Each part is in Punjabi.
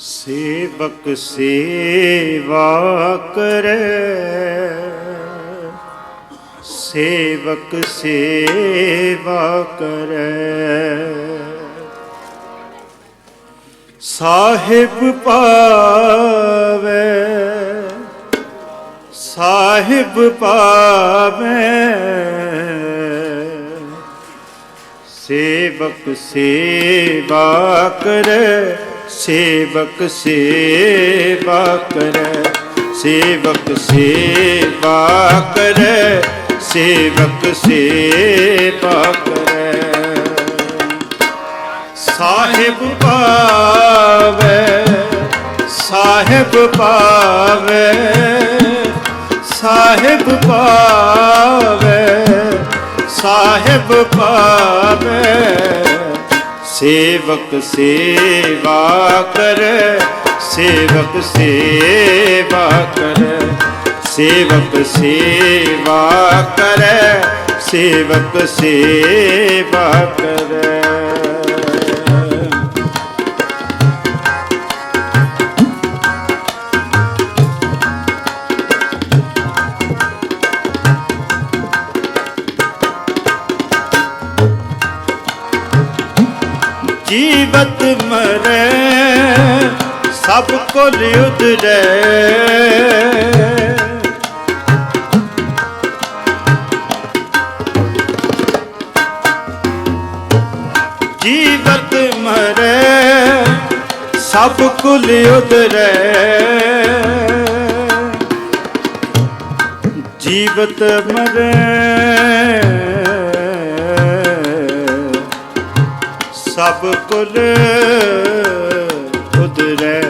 ਸੇਵਕ ਸੇਵਾ ਕਰੇ। ਸੇਵਕ ਸੇਵਾ ਕਰੇ। ਸਾਹਿਬ ਪਾਵੇ ਸਾਹਿਬ ਪਾਵੇ। ਸੇਵਕ ਸੇਵਾ ਕਰੇ। ਸੇਵਕ ਸੇਵਾ ਕਰੇ, ਸੇਵਕ ਸੇਵਾ ਕਰੇ, ਸੇਵਕ ਸੇਵਾ ਕਰੇ। ਸਾਹਿਬ ਪਾਵੇ ਸਾਹਿਬ ਪਾਵੇ ਸਾਹਿਬ ਪਾਵੇ ਸਾਹਿਬ ਪਾਵੇ ਸੇਵਕ ਸੇਵਾ ਕਰੇ ਸੇਵਕ ਸੇਵਾ ਕਰੇ। ਸੇਵਕ ਸੇਵਾ ਕਰੇ ਸੇਵਕ ਸੇਵਾ ਕਰੇ। ਜੀਵਤ ਮਰੇ ਸਭ ਕੁਲ ਉਦਰੇ। ਜੀਵਤ ਮਰੇ ਸਭ ਕੁਲ ਉਦਰੇ। ਜੀਵਤ ਮਰੇ। ਸਭ ਕੁਲ ਉਦਰੇ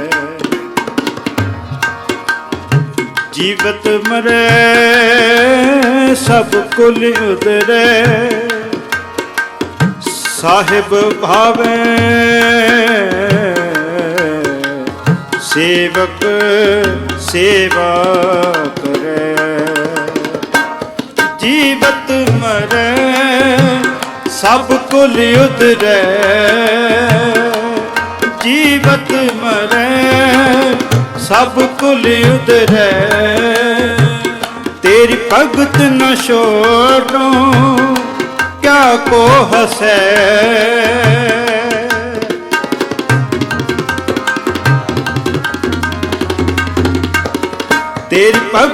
ਜੀਵਤ ਮਰੇ, ਸਭ ਕੁਲ ਉਦਰੇ। ਸਾਹਿਬ ਭਾਵੇ, ਸੇਵਕ ਸੇਵਾ ਕਰੇ। ਜੀਵਤ ਮਰੇ ਸਭ ਕੁਲ ਉਦਰੇ ਜੀਵਤ ਮਰੇ, ਸਭ ਕੁਲ ਉਦਰੇ ਤੇਰੀ ਭਗਤ ਨ ਛੋੜੋ, ਕਿਆ ਕੋ ਹਸੈ। ਤੇਰੀ ਭਗਤ